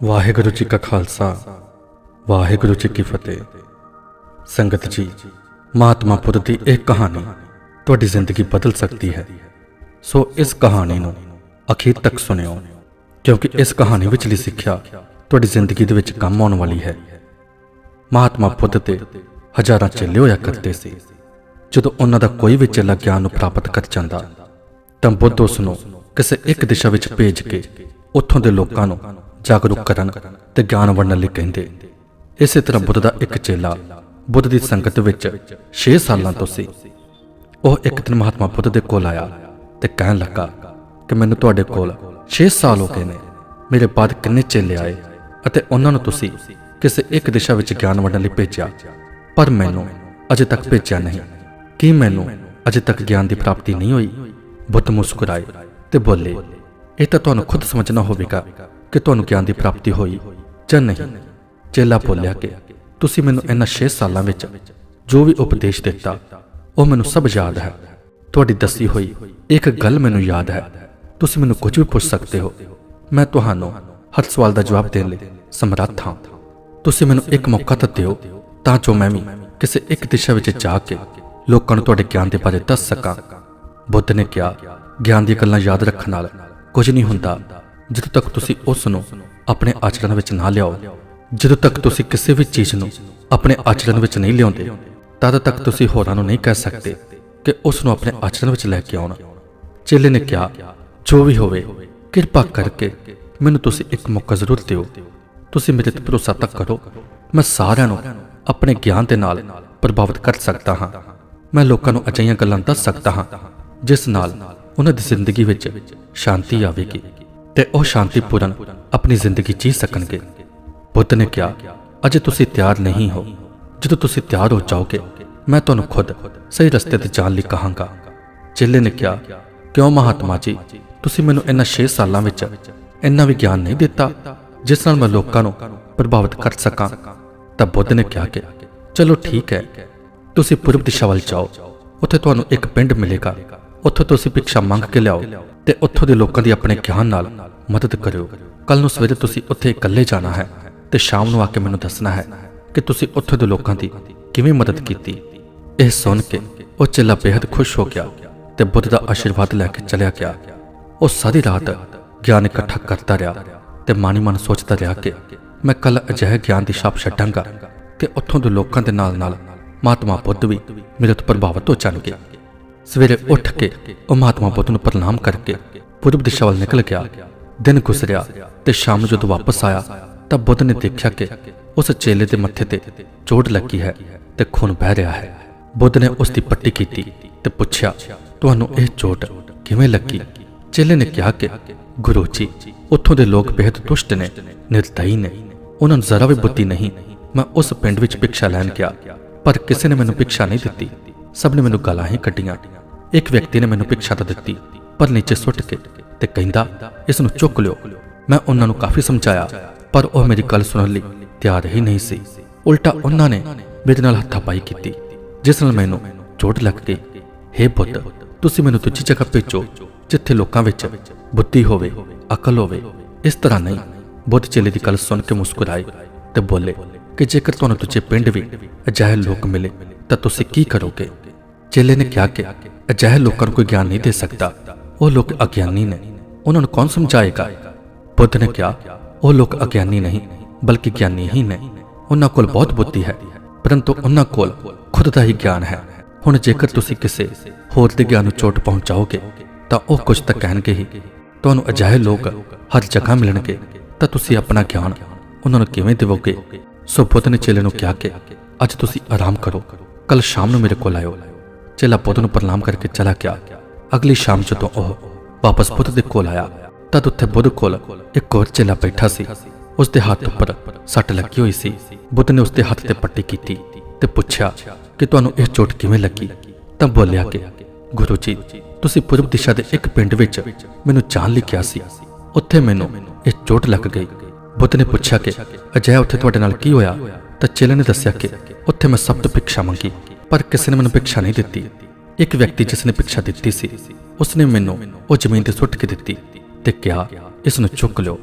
ਵਾਹਿਗੁਰੂ ਜੀ ਕਾ ਖਾਲਸਾ, ਵਾਹਿਗੁਰੂ ਜੀ ਕੀ ਫਤਿਹ। ਸੰਗਤ ਜੀ, ਮਹਾਤਮਾ ਬੁੱਧ ਦੀ ਇਹ ਕਹਾਣੀ ਤੁਹਾਡੀ ਜ਼ਿੰਦਗੀ ਬਦਲ ਸਕਦੀ ਹੈ। ਸੋ ਇਸ ਕਹਾਣੀ ਨੂੰ ਅਖੀਰ ਤੱਕ ਸੁਣਿਓ, ਕਿਉਂਕਿ ਇਸ ਕਹਾਣੀ ਵਿਚਲੀ ਸਿੱਖਿਆ ਤੁਹਾਡੀ ਜ਼ਿੰਦਗੀ ਦੇ ਵਿੱਚ ਕੰਮ ਆਉਣ ਵਾਲੀ ਹੈ। ਮਹਾਤਮਾ ਬੁੱਧ ਤੇ ਹਜ਼ਾਰਾਂ ਚੇਲੇ ਹੋਇਆ ਕਰਦੇ ਸੀ। ਜਦੋਂ ਉਹਨਾਂ ਦਾ ਕੋਈ ਵੀ ਚੇਲਾ ਗਿਆਨ ਨੂੰ ਪ੍ਰਾਪਤ ਕਰ ਜਾਂਦਾ, ਤਾਂ ਬੁੱਧ ਉਸ ਨੂੰ ਕਿਸੇ ਇੱਕ ਦਿਸ਼ਾ ਵਿੱਚ ਭੇਜ ਕੇ ਉੱਥੋਂ ਦੇ ਲੋਕਾਂ ਨੂੰ ਜਾਗਰੂਕ ਕਰਨ ਤੇ ਗਿਆਨ ਵੰਡਣ ਲਈ ਕਹਿੰਦੇ। ਇਸੇ ਤਰ੍ਹਾਂ ਬੁੱਧ ਦਾ ਇੱਕ ਚੇਲਾ ਬੁੱਧ ਦੀ ਸੰਗਤ ਵਿੱਚ 6 ਸਾਲਾਂ ਤੋਂ ਸੀ। ਉਹ ਇੱਕ ਦਿਨ ਮਹਾਤਮਾ ਬੁੱਧ ਦੇ ਕੋਲ ਆਇਆ ਤੇ ਕਹਿਣ ਲੱਗਾ ਕਿ ਮੈਨੂੰ ਤੁਹਾਡੇ ਕੋਲ 6 ਸਾਲ ਹੋ ਗਏ ਨੇ। ਮੇਰੇ ਬਾਅਦ ਕਿੰਨੇ ਚੇਲੇ ਆਏ ਅਤੇ ਉਹਨਾਂ ਨੂੰ ਤੁਸੀਂ ਕਿਸੇ ਇੱਕ ਦਿਸ਼ਾ ਵਿੱਚ ਗਿਆਨ ਵੰਡਣ ਲਈ ਭੇਜਿਆ। ਪਰ ਮੈਨੂੰ ਅਜੇ ਤੱਕ ਭੇਜਿਆ ਨਹੀਂ। ਕੀ ਮੈਨੂੰ ਅਜੇ ਤੱਕ ਗਿਆਨ ਦੀ ਪ੍ਰਾਪਤੀ ਨਹੀਂ ਹੋਈ? ਬੁੱਧ ਮੁਸਕਰਾਏ ਤੇ ਬੋਲੇ, ਇਹ ਤਾਂ ਤੁਹਾਨੂੰ ਖੁਦ ਸਮਝਣਾ ਹੋਵੇਗਾ। ਕਿ ਤੁਹਾਨੂੰ ਗਿਆਨ ਦੀ ਪ੍ਰਾਪਤੀ ਹੋਈ ਜਾਂ ਨਹੀਂ। ਚੇਲਾ ਬੋਲਿਆ ਕਿ ਤੁਸੀਂ ਮੈਨੂੰ ਇਹਨਾਂ 6 ਸਾਲਾਂ ਵਿੱਚ ਜੋ ਵੀ ਉਪਦੇਸ਼ ਦਿੱਤਾ, ਉਹ ਮੈਨੂੰ ਸਭ ਯਾਦ ਹੈ। ਤੁਹਾਡੀ ਦੱਸੀ ਹੋਈ ਇੱਕ ਗੱਲ ਮੈਨੂੰ ਯਾਦ ਹੈ। ਤੁਸੀਂ ਮੈਨੂੰ ਕੁਝ ਵੀ ਪੁੱਛ ਸਕਦੇ ਹੋ। ਮੈਂ ਤੁਹਾਨੂੰ ਹਰ ਸਵਾਲ ਦਾ ਜਵਾਬ ਦੇਣ ਲਈ ਸਮਰੱਥ ਹਾਂ। ਤੁਸੀਂ ਮੈਨੂੰ ਇੱਕ ਮੌਕਾ ਤਾਂ ਦਿਓ ਤਾਂ ਜੋ ਮੈਂ ਵੀ ਕਿਸੇ ਇੱਕ ਦਿਸ਼ਾ ਵਿੱਚ ਜਾ ਕੇ ਲੋਕਾਂ ਨੂੰ ਤੁਹਾਡੇ ਗਿਆਨ ਦੇ ਬਾਰੇ ਦੱਸ ਸਕਾਂ। ਬੁੱਧ ਨੇ ਕਿਹਾ, ਗਿਆਨ ਦੀਆਂ ਗੱਲਾਂ ਯਾਦ ਰੱਖਣ ਨਾਲ ਕੁਝ ਨਹੀਂ ਹੁੰਦਾ। ਜਦੋਂ ਤੱਕ ਤੁਸੀਂ ਉਸ ਨੂੰ ਆਪਣੇ ਆਚਰਣ ਵਿੱਚ ਨਾ ਲਿਆਓ, ਜਦੋਂ ਤੱਕ ਤੁਸੀਂ ਕਿਸੇ ਵੀ ਚੀਜ਼ ਨੂੰ ਆਪਣੇ ਆਚਰਣ ਵਿੱਚ ਨਹੀਂ ਲਿਆਉਂਦੇ, ਤਦ ਤੱਕ ਤੁਸੀਂ ਹੋਰਾਂ ਨੂੰ ਨਹੀਂ ਕਹਿ ਸਕਦੇ ਕਿ ਉਸ ਨੂੰ ਆਪਣੇ ਆਚਰਣ ਵਿੱਚ ਲੈ ਕੇ ਆਉਣ। ਚੇਲੇ ਨੇ ਕਿਹਾ, ਜੋ ਵੀ ਹੋਵੇ, ਕਿਰਪਾ ਕਰਕੇ ਮੈਨੂੰ ਤੁਸੀਂ ਇੱਕ ਮੌਕਾ ਜ਼ਰੂਰ ਦਿਓ। ਤੁਸੀਂ ਮੇਰੇ ਤੇ ਭਰੋਸਾ ਤੱਕ ਕਰੋ, ਮੈਂ ਸਾਰਿਆਂ ਨੂੰ ਆਪਣੇ ਗਿਆਨ ਦੇ ਨਾਲ ਪ੍ਰਭਾਵਿਤ ਕਰ ਸਕਦਾ ਹਾਂ। ਮੈਂ ਲੋਕਾਂ ਨੂੰ ਅਜਿਹੀਆਂ ਗੱਲਾਂ ਦੱਸ ਸਕਦਾ ਹਾਂ, ਜਿਸ ਨਾਲ ਉਹਨਾਂ ਦੀ ਜ਼ਿੰਦਗੀ ਵਿੱਚ ਸ਼ਾਂਤੀ ਆਵੇਗੀ। ਤੇ ਉਹ ਸ਼ਾਂਤੀਪੂਰਨ ਆਪਣੀ ਜ਼ਿੰਦਗੀ ਜੀ ਸਕਣਗੇ। ਬੁੱਧ ਨੇ ਕਿਹਾ, ਅਜੇ ਤੁਸੀਂ ਤਿਆਰ ਨਹੀਂ ਹੋ। ਜਦੋਂ ਤੁਸੀਂ ਤਿਆਰ ਹੋ ਜਾਓਗੇ, ਮੈਂ ਤੁਹਾਨੂੰ ਖੁਦ ਸਹੀ ਰਸਤੇ ਤੇ ਜਾਣ ਲਈ ਕਹਾਂਗਾ। ਚੇਲੇ ਨੇ ਕਿਹਾ, ਕਿਉਂ ਮਹਾਤਮਾ ਜੀ? ਤੁਸੀਂ ਮੈਨੂੰ ਇਹਨਾਂ 6 ਸਾਲਾਂ ਵਿੱਚ ਇੰਨਾ ਵੀ ਗਿਆਨ ਨਹੀਂ ਦਿੱਤਾ, ਜਿਸ ਨਾਲ ਮੈਂ ਲੋਕਾਂ ਨੂੰ ਪ੍ਰਭਾਵਿਤ ਕਰ ਸਕਾਂ। ਤਾਂ ਬੁੱਧ ਨੇ ਕਿਹਾ ਕਿ, ਚਲੋ ਠੀਕ ਹੈ, ਤੁਸੀਂ ਪੂਰਬ ਦਿਸ਼ਾ ਵੱਲ ਜਾਓ। ਉੱਥੇ ਤੁਹਾਨੂੰ ਇੱਕ ਪਿੰਡ ਮਿਲੇਗਾ। ਉੱਥੇ ਤੁਸੀਂ ਭਿਕਸ਼ਾ ਮੰਗ ਕੇ ਲਿਆਓ। ਤੇ ਉੱਥੋਂ ਦੇ ਲੋਕਾਂ ਦੀ ਆਪਣੇ ਗਿਆਨ ਨਾਲ ਮਦਦ ਕਰਿਓ। ਕੱਲ ਨੂੰ ਸਵੇਰੇ ਤੁਸੀਂ ਉੱਥੇ ਇਕੱਲੇ ਜਾਣਾ ਹੈ ਤੇ ਸ਼ਾਮ ਨੂੰ ਆ ਕੇ ਮੈਨੂੰ ਦੱਸਣਾ ਹੈ ਕਿ ਤੁਸੀਂ ਉੱਥੋਂ ਦੇ ਲੋਕਾਂ ਦੀ ਕਿਵੇਂ ਮਦਦ ਕੀਤੀ। ਇਹ ਸੁਣ ਕੇ ਉਹ ਚੇਲਾ ਬੇहद ਖੁਸ਼ ਹੋ ਗਿਆ ਤੇ ਬੁੱਧ ਦਾ ਆਸ਼ੀਰਵਾਦ ਲੈ ਕੇ ਚਲਿਆ ਗਿਆ। ਉਹ ਸਾਰੀ ਰਾਤ ਗਿਆਨ ਇਕੱਠਾ ਕਰਦਾ ਰਿਹਾ ਤੇ ਮਾਨੀ ਮਨ ਸੋਚਦਾ ਰਿਹਾ ਕਿ ਮੈਂ ਕੱਲ ਅਜਿਹੇ ਗਿਆਨ ਦੀ ਛਾਪ ਛੱਡਾਂਗਾ ਕਿ ਉੱਥੋਂ ਦੇ ਲੋਕਾਂ ਦੇ ਨਾਲ ਨਾਲ ਮਹਾਤਮਾ ਬੁੱਧ ਵੀ ਮੇਰੇ ਤੋਂ ਪ੍ਰਭਾਵਿਤ ਹੋ ਜਾਣਗੇ। ਸਵੇਰੇ ਉੱਠ ਕੇ ਉਹ ਮਹਾਤਮਾ ਬੁੱਧ ਨੂੰ ਪ੍ਰਣਾਮ ਕਰਕੇ ਪੂਰਬ ਦਿਸ਼ਾ ਵੱਲ ਨਿਕਲ ਗਿਆ। ਦਿਨ ਗੁਜ਼ਰਿਆ ਤੇ ਸ਼ਾਮ ਨੂੰ ਜਦੋਂ ਵਾਪਸ ਆਇਆ ਤਾਂ ਬੁੱਧ ਨੇ ਦੇਖਿਆ ਕਿ ਉਸ ਚੇਲੇ ਦੇ ਮੱਥੇ ਤੇ ਚੋਟ ਲੱਗੀ ਹੈ ਤੇ ਖੂਨ ਵਹਿ ਰਿਹਾ ਹੈ। ਬੁੱਧ ਨੇ ਉਸ ਦੀ ਪੱਟੀ ਕੀਤੀ ਤੇ ਪੁੱਛਿਆ, ਤੁਹਾਨੂੰ ਇਹ ਚੋਟ ਕਿਵੇਂ ਲੱਗੀ? ਚੇਲੇ ਨੇ ਕਿਹਾ ਕਿ, ਗੁਰੂ ਜੀ, ਉੱਥੋਂ ਦੇ ਲੋਕ ਬੇहद ਦੁਸ਼ਟ ਨੇ, ਨਿਰਦਈ ਨੇ। ਉਹਨਾਂ ਨੂੰ ਜ਼ਰਾ ਵੀ ਬੁੱਧੀ ਨਹੀਂ। ਮੈਂ ਉਸ ਪਿੰਡ ਵਿੱਚ ਭਿਕਸ਼ਾ ਲੈਣ ਗਿਆ, ਪਰ ਕਿਸੇ ਨੇ ਮੈਨੂੰ ਭਿਕਸ਼ਾ ਨਹੀਂ ਦਿੱਤੀ। ਸਭ ਨੇ ਮੈਨੂੰ ਗਾਲਾਂ ਹੀ ਕੱਢੀਆਂ। ਇੱਕ ਵਿਅਕਤੀ ਨੇ ਮੈਨੂੰ ਭਿਕਸ਼ਾ ਤਾਂ ਦਿੱਤੀ, ਪਰ ਨੀਚੇ ਸੁੱਟ ਕੇ ਤੇ ਕਹਿੰਦਾ, ਇਸ ਨੂੰ ਚੁੱਕ ਲਿਓ। ਮੈਂ ਉਹਨਾਂ ਨੂੰ ਕਾਫੀ ਸਮਝਾਇਆ, ਪਰ ਉਹ ਮੇਰੀ ਗੱਲ ਸੁਣਨ ਲਈ ਤਿਆਰ ਹੀ ਨਹੀਂ ਸੀ। ਉਲਟਾ ਉਹਨਾਂ ਨੇ ਮੇਰੇ ਨਾਲ ਹੱਥਾਪਾਈ ਕੀਤੀ, ਜਿਸ ਨਾਲ ਮੈਨੂੰ ਚੋਟ ਲੱਗ ਗਈ। ਹੇ ਬੁੱਧ ਤੁਸੀਂ ਮੈਨੂੰ ਦੂਜੀ ਜਗ੍ਹਾ ਭੇਜੋ, ਜਿੱਥੇ ਲੋਕਾਂ ਵਿੱਚ ਬੁੱਧੀ ਹੋਵੇ, ਅਕਲ ਹੋਵੇ। ਇਸ ਤਰ੍ਹਾਂ ਨਹੀਂ, ਬੁੱਧ ਚੇਲੇ ਦੀ ਗੱਲ ਸੁਣ ਕੇ ਮੁਸਕਰਾਏ ਤੇ ਬੋਲੇ ਕਿ ਜੇਕਰ ਤੁਹਾਨੂੰ ਦੂਜੇ ਪਿੰਡ ਵੀ ਅਜਿਹੇ ਲੋਕ ਮਿਲੇ, ਤਾਂ ਤੁਸੀਂ ਕੀ ਕਰੋਗੇ? ਚੇਲੇ ਨੇ ਕਿਹਾ ਕਿ ਅਜਿਹੇ ਲੋਕਾਂ ਨੂੰ ਕੋਈ ਗਿਆਨ ਨਹੀਂ ਦੇ ਸਕਦਾ। ਉਹ ਲੋਕ ਅਗਿਆਨੀ ਨੇ। ਉਹਨਾਂ ਨੂੰ ਕੌਣ ਸਮਝਾਏਗਾ? ਬੁੱਧ ਨੇ ਕਿਹਾ, ਉਹ ਲੋਕ ਅਗਿਆਨੀ ਨਹੀਂ, ਬਲਕਿ ਗਿਆਨੀ ਹੀ ਨੇ। ਉਹਨਾਂ ਕੋਲ ਬਹੁਤ ਬੁੱਧੀ ਹੈ, ਪਰੰਤੂ ਉਹਨਾਂ ਕੋਲ ਖੁਦ ਦਾ ਹੀ ਗਿਆਨ ਹੈ। ਹੁਣ ਜੇਕਰ ਤੁਸੀਂ ਕਿਸੇ ਹੋਰ ਦੇ ਗਿਆਨ ਨੂੰ ਚੋਟ ਪਹੁੰਚਾਓਗੇ, ਤਾਂ ਉਹ ਕੁਝ ਤਾਂ ਕਹਿਣਗੇ ਹੀ। ਤੁਹਾਨੂੰ ਅਜਿਹੇ ਲੋਕ ਹਰ ਜਗ੍ਹਾ ਮਿਲਣਗੇ, ਤਾਂ ਤੁਸੀਂ ਆਪਣਾ ਗਿਆਨ ਉਹਨਾਂ ਨੂੰ ਕਿਵੇਂ ਦੇਵੋਗੇ? ਸੋ ਬੁੱਧ ਨੇ ਚੇਲੇ ਨੂੰ ਕਿਹਾ ਕਿ ਅੱਜ ਤੁਸੀਂ ਆਰਾਮ ਕਰੋ ਕੱਲ ਸ਼ਾਮ ਨੂੰ ਮੇਰੇ ਕੋਲ ਆਇਓ। ਚੇਲਾ ਬੁੱਧ ਨੂੰ ਪ੍ਰਣਾਮ ਕਰਕੇ ਚਲਾ ਗਿਆ ਅਗਲੀ ਸ਼ਾਮ ਜਦੋਂ ਉਹ ਵਾਪਸ ਬੁੱਧ ਦੇ ਕੋਲ ਆਇਆ ਤਦ ਉੱਥੇ ਬੁੱਧ ਕੋਲ ਇੱਕ ਹੋਰ ਚੇਲਾ ਬੈਠਾ ਸੀ ਉਸ ਦੇ ਹੱਥ ਉੱਪਰ ਸੱਟ ਲੱਗੀ ਹੋਈ ਸੀ ਬੁੱਧ ਨੇ ਉਸ ਦੇ ਹੱਥ ਤੇ ਪੱਟੀ ਕੀਤੀ ਤੇ ਪੁੱਛਿਆ ਕਿ ਤੁਹਾਨੂੰ ਇਹ ਚੋਟ ਕਿਵੇਂ ਲੱਗੀ ਤਾਂ ਬੋਲਿਆ ਕਿ ਗੁਰੂ ਜੀ ਤੁਸੀਂ ਪੂਰਬ ਦਿਸ਼ਾ ਦੇ ਇੱਕ ਪਿੰਡ ਵਿੱਚ ਮੈਨੂੰ ਜਾਣ ਲਈ ਕਿਹਾ ਸੀ ਉੱਥੇ ਮੈਨੂੰ ਇਹ ਚੋਟ ਲੱਗ ਗਈ ਬੁੱਧ ਨੇ ਪੁੱਛਿਆ ਕਿ ਅਜਿਹਾ ਉੱਥੇ ਤੁਹਾਡੇ ਨਾਲ ਕੀ ਹੋਇਆ ਤਾਂ ਚੇਲੇ ਨੇ ਦੱਸਿਆ ਕਿ ਉੱਥੇ ਮੈਂ ਸਭ ਤੋਂ ਭਿਕਸ਼ਾ ਮੰਗੀ ਪਰ ਕਿਸੇ ਨੇ ਮੈਨੂੰ ਭਿਕਸ਼ਾ ਨਹੀਂ ਦਿੱਤੀ। ਇੱਕ ਵਿਅਕਤੀ ਜਿਸ ਨੇ ਭਿਕਸ਼ਾ ਦਿੱਤੀ ਸੀ ਉਸ ਨੇ ਮੈਨੂੰ ਉਹ ਜ਼ਮੀਨ ਤੇ ਸੁੱਟ ਕੇ ਦਿੱਤੀ ਤੇ ਕਿਹਾ, ਇਸ ਨੂੰ ਚੁੱਕ ਲਿਓ।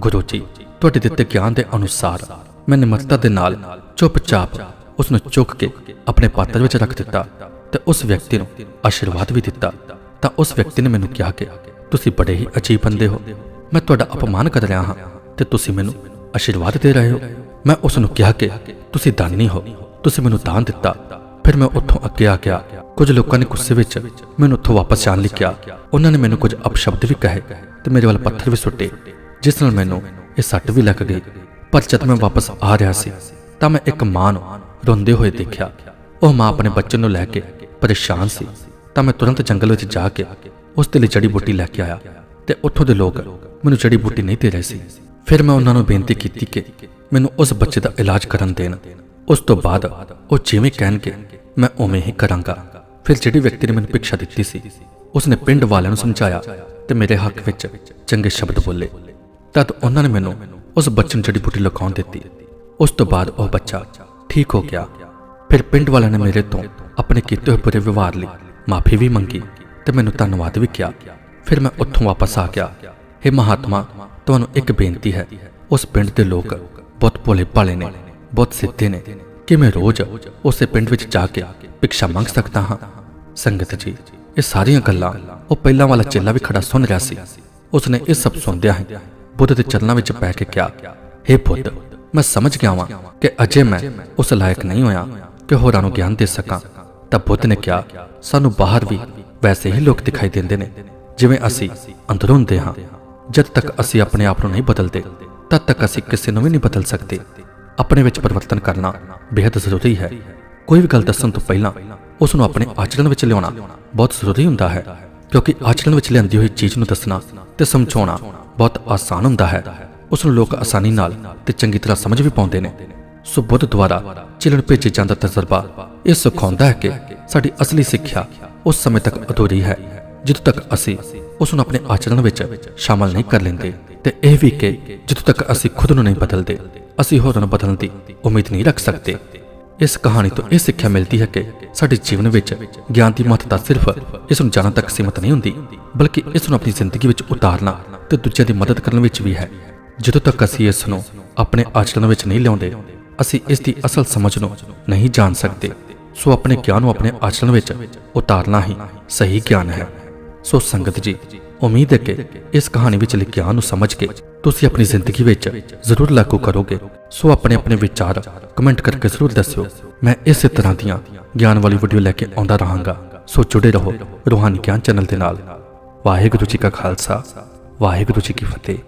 ਗੁਰੂ ਜੀ, ਤੁਹਾਡੇ ਦਿੱਤੇ ਗਿਆਨ ਦੇ ਅਨੁਸਾਰ ਮੈਂ ਨਿਮਰਤਾ ਦੇ ਨਾਲ ਚੁੱਪਚਾਪ ਉਸ ਨੂੰ ਚੁੱਕ ਕੇ ਆਪਣੇ ਪਾਤਰ ਵਿੱਚ ਰੱਖ ਦਿੱਤਾ ਤੇ ਉਸ ਵਿਅਕਤੀ ਨੂੰ ਆਸ਼ੀਰਵਾਦ ਵੀ ਦਿੱਤਾ। ਤਾਂ ਉਸ ਵਿਅਕਤੀ ਨੇ ਮੈਨੂੰ ਕਿਹਾ ਕਿ ਤੁਸੀਂ ਬੜੇ ਹੀ ਅਜੀਬ ਬੰਦੇ ਹੋ। ਮੈਂ ਤੁਹਾਡਾ ਅਪਮਾਨ ਕਰ ਰਿਹਾ ਹਾਂ ਤੇ ਤੁਸੀਂ ਮੈਨੂੰ ਆਸ਼ੀਰਵਾਦ ਦੇ ਰਹੇ ਹੋ। ਮੈਂ ਉਸ ਨੂੰ ਕਿਹਾ ਕਿ ਤੁਸੀਂ ਦਾਨੀ ਹੋ। ਤੁਸੀਂ ਮੈਨੂੰ ਦਾਨ ਦਿੱਤਾ। ਫਿਰ ਮੈਂ ਉੱਥੋਂ ਅੱਗੇ ਆ ਗਿਆ। ਕੁਝ ਲੋਕਾਂ ਨੇ ਗੁੱਸੇ ਵਿੱਚ ਮੈਨੂੰ ਉੱਥੋਂ ਵਾਪਸ ਜਾਣ ਲਈ ਕਿਹਾ। ਉਹਨਾਂ ਨੇ ਮੈਨੂੰ ਕੁਝ ਅਪਸ਼ਬਦ ਵੀ ਕਹੇ ਤੇ ਮੇਰੇ ਵੱਲ ਪੱਥਰ ਵੀ ਸੁੱਟੇ, ਜਿਸ ਨਾਲ ਮੈਨੂੰ ਇਹ ਸੱਟ ਵੀ ਲੱਗ ਗਈ। ਪਰ ਜਦ ਮੈਂ ਵਾਪਸ ਆ ਰਿਹਾ ਸੀ, ਤਾਂ ਮੈਂ ਇੱਕ ਮਾਂ ਨੂੰ ਰੋਂਦੇ ਹੋਏ ਦੇਖਿਆ। ਉਹ ਮਾਂ ਆਪਣੇ ਬੱਚੇ ਨੂੰ ਲੈ ਕੇ ਪਰੇਸ਼ਾਨ ਸੀ। ਤਾਂ ਮੈਂ ਤੁਰੰਤ ਜੰਗਲ ਵਿੱਚ ਜਾ ਕੇ ਉਸ ਦੇ ਲਈ ਜੜੀ ਬੂਟੀ ਲੈ ਕੇ ਆਇਆ ਤੇ ਉੱਥੋਂ ਦੇ ਲੋਕ ਮੈਨੂੰ ਜੜੀ ਬੂਟੀ ਨਹੀਂ ਦੇ ਰਹੇ ਸੀ। ਫਿਰ ਮੈਂ ਉਹਨਾਂ ਨੂੰ ਬੇਨਤੀ ਕੀਤੀ ਕਿ ਮੈਨੂੰ ਉਸ ਬੱਚੇ ਦਾ ਇਲਾਜ ਕਰਨ ਦੇਣ। ਉਸ ਤੋਂ ਬਾਅਦ ਉਹ ਜਿਵੇਂ ਕਹਿਣਗੇ ਮੈਂ ਉਵੇਂ ਹੀ ਕਰਾਂਗਾ। ਫਿਰ ਜਿਹੜੀ ਵਿਅਕਤੀ ਨੇ ਮੈਨੂੰ ਭਿਕਸ਼ਾ ਦਿੱਤੀ ਸੀ, ਉਸਨੇ ਪਿੰਡ ਵਾਲਿਆਂ ਨੂੰ ਸਮਝਾਇਆ ਤੇ ਮੇਰੇ ਹੱਕ ਵਿੱਚ ਚੰਗੇ ਸ਼ਬਦ ਬੋਲੇ। ਤਦ ਉਹਨਾਂ ਨੇ ਮੈਨੂੰ ਉਸ ਬੱਚੇ ਨੂੰ ਜੜੀ ਬੂਟੀ ਲਗਾਉਣ ਦਿੱਤੀ। ਉਸ ਤੋਂ ਬਾਅਦ ਉਹ ਬੱਚਾ ਠੀਕ ਹੋ ਗਿਆ। ਫਿਰ ਪਿੰਡ ਵਾਲਿਆਂ ਨੇ ਮੇਰੇ ਤੋਂ ਆਪਣੇ ਕੀਤੇ ਹੋਏ ਬੁਰੇ ਵਿਵਹਾਰ ਲਈ ਮਾਫੀ ਵੀ ਮੰਗੀ ਤੇ ਮੈਨੂੰ ਧੰਨਵਾਦ ਵੀ ਕਿਹਾ। ਫਿਰ ਮੈਂ ਉੱਥੋਂ ਵਾਪਸ ਆ ਗਿਆ। हे ਮਹਾਤਮਾ, ਤੁਹਾਨੂੰ ਇੱਕ ਬੇਨਤੀ ਹੈ। ਉਸ ਪਿੰਡ ਦੇ ਲੋਕ ਬਹੁਤ ਭੋਲੇ ਭਾਲੇ ਨੇ, ਬਹੁਤ ਸਿੱਧੇ ਨੇ। ਕਿ ਮੈਂ ਰੋਜ਼ ਉਸੇ ਪਿੰਡ ਵਿੱਚ ਜਾ ਕੇ ਭਿਕਸ਼ਾ ਮੰਗ ਸਕਦਾ ਹਾਂ। ਸੰਗਤ ਜੀ, ਇਹ ਸਾਰੀਆਂ ਗੱਲਾਂ ਉਹ ਪਹਿਲਾਂ ਵਾਲਾ ਚੇਲਾ ਵੀ ਖੜਾ ਸੁਣ ਰਿਹਾ ਸੀ। ਉਸਨੇ ਇਹ ਸਭ ਸੁਣਦਿਆਂ ਹੀ ਬੁੱਧ ਦੇ ਚਰਨਾਂ ਵਿੱਚ ਪੈ ਕੇ ਕਿਹਾ हे ਬੁੱਧ, ਮੈਂ ਸਮਝ ਗਿਆ ਹਾਂ ਕਿ ਅਜੇ ਮੈਂ ਉਸ ਲਾਇਕ ਨਹੀਂ ਹੋਇਆ ਕਿ ਹੋਰਾਂ ਨੂੰ ਗਿਆਨ ਦੇ ਸਕਾਂ। ਤਾਂ ਬੁੱਧ ਨੇ ਕਿਹਾ, ਸਾਨੂੰ ਬਾਹਰ ਵੀ ਵੈਸੇ ਹੀ ਲੋਕ ਦਿਖਾਈ ਦਿੰਦੇ ਨੇ, ਜਿਵੇਂ ਅਸੀਂ ਅੰਦਰੋਂ ਹੁੰਦੇ ਹਾਂ। ਜਦ ਤੱਕ ਅਸੀਂ ਆਪਣੇ ਆਪ ਨੂੰ ਨਹੀਂ ਬਦਲਦੇ, ਤਦ ਤੱਕ ਅਸੀਂ ਕਿਸੇ ਨੂੰ ਵੀ ਨਹੀਂ ਬਦਲ ਸਕਦੇ। ਆਪਣੇ ਵਿੱਚ ਪਰਿਵਰਤਨ ਕਰਨਾ ਬੇहद ਜ਼ਰੂਰੀ ਹੈ। ਕੋਈ ਵੀ ਗੱਲ ਦੱਸਣ ਤੋਂ ਪਹਿਲਾਂ ਉਸ ਨੂੰ ਆਪਣੇ ਆਚਰਣ ਵਿੱਚ ਲਿਆਉਣਾ ਬਹੁਤ ਜ਼ਰੂਰੀ ਹੁੰਦਾ ਹੈ, ਕਿਉਂਕਿ ਆਚਰਣ ਵਿੱਚ ਲਿਆਂਦੀ ਹੋਈ ਚੀਜ਼ ਨੂੰ ਦੱਸਣਾ ਤੇ ਸਮਝਾਉਣਾ ਬਹੁਤ ਆਸਾਨ ਹੁੰਦਾ ਹੈ। ਉਸ ਨੂੰ ਲੋਕ ਆਸਾਨੀ ਨਾਲ ਤੇ ਚੰਗੀ ਤਰ੍ਹਾਂ ਸਮਝ ਵੀ ਪਾਉਂਦੇ ਨੇ। ਸੋ ਬੁੱਧ ਦੁਆਰਾ ਚਿਲਣ ਭੇਜੇ ਜਾਂਦਾ ਤਜਰਬਾ ਇਹ ਸਿਖਾਉਂਦਾ ਹੈ ਕਿ ਸਾਡੀ ਅਸਲੀ ਸਿੱਖਿਆ ਉਸ ਸਮੇਂ ਤੱਕ ਅਧੂਰੀ ਹੈ, ਜਦੋਂ ਤੱਕ ਅਸੀਂ ਉਸ ਨੂੰ ਆਪਣੇ ਆਚਰਣ ਵਿੱਚ ਸ਼ਾਮਲ ਨਹੀਂ ਕਰ ਲੈਂਦੇ ਤੇ ਇਹ ਵੀ ਕਿ ਜਦੋਂ ਤੱਕ ਅਸੀਂ ਖੁਦ ਨੂੰ ਨਹੀਂ ਬਦਲਦੇ ਅਸੀਂ ਹੋਰਾਂ ਨੂੰ ਬਦਲਣ ਦੀ ਉਮੀਦ ਨਹੀਂ ਰੱਖ ਸਕਦੇ। ਇਸ ਕਹਾਣੀ ਤੋਂ ਇਹ ਸਿੱਖਿਆ ਮਿਲਦੀ ਹੈ ਕਿ ਸਾਡੇ ਜੀਵਨ ਵਿੱਚ ਗਿਆਨ ਦੀ ਮਹੱਤਤਾ ਸਿਰਫ ਇਸ ਨੂੰ ਜਾਣਨ ਤੱਕ ਸੀਮਤ ਨਹੀਂ ਹੁੰਦੀ, ਬਲਕਿ ਇਸ ਨੂੰ ਆਪਣੀ ਜ਼ਿੰਦਗੀ ਵਿੱਚ ਉਤਾਰਨਾ ਤੇ ਦੂਜਿਆਂ ਦੀ ਮਦਦ ਕਰਨ ਵਿੱਚ ਵੀ ਹੈ। ਜਦੋਂ ਤੱਕ ਅਸੀਂ ਇਸ ਨੂੰ ਆਪਣੇ ਆਚਰਣ ਵਿੱਚ ਨਹੀਂ ਲਿਆਉਂਦੇ, ਅਸੀਂ ਇਸ ਦੀ ਅਸਲ ਸਮਝ ਨੂੰ ਨਹੀਂ ਜਾਣ ਸਕਦੇ। ਸੋ ਆਪਣੇ ਗਿਆਨ ਨੂੰ ਆਪਣੇ ਆਚਰਣ ਵਿੱਚ ਉਤਾਰਨਾ ਹੀ ਸਹੀ ਗਿਆਨ ਹੈ। ਸੋ ਸੰਗਤ ਜੀ ਉਮੀਦ ਹੈ ਕਿ ਇਸ ਕਹਾਣੀ ਵਿੱਚ ਲਿਖੇ ਨੂੰ ਸਮਝ ਕੇ ਤੁਸੀਂ ਆਪਣੀ ਜ਼ਿੰਦਗੀ ਵਿੱਚ ਜ਼ਰੂਰ ਲਾਗੂ ਕਰੋਗੇ। ਸੋ ਆਪਣੇ ਆਪਣੇ ਵਿਚਾਰ ਕਮੈਂਟ ਕਰਕੇ ਜ਼ਰੂਰ ਦੱਸਿਓ। ਮੈਂ ਇਸੇ ਤਰ੍ਹਾਂ ਦੀਆਂ ਗਿਆਨ ਵਾਲੀ ਵੀਡੀਓ ਲੈ ਕੇ ਆਉਂਦਾ ਰਹਾਂਗਾ। ਸੋ ਜੁੜੇ ਰਹੋ ਰੂਹਾਨੀ ਗਿਆਨ ਚੈਨਲ ਦੇ ਨਾਲ। ਵਾਹਿਗੁਰੂ ਜੀ ਕਾ ਖਾਲਸਾ, ਵਾਹਿਗੁਰੂ ਜੀ ਕੀ ਫਤਿਹ।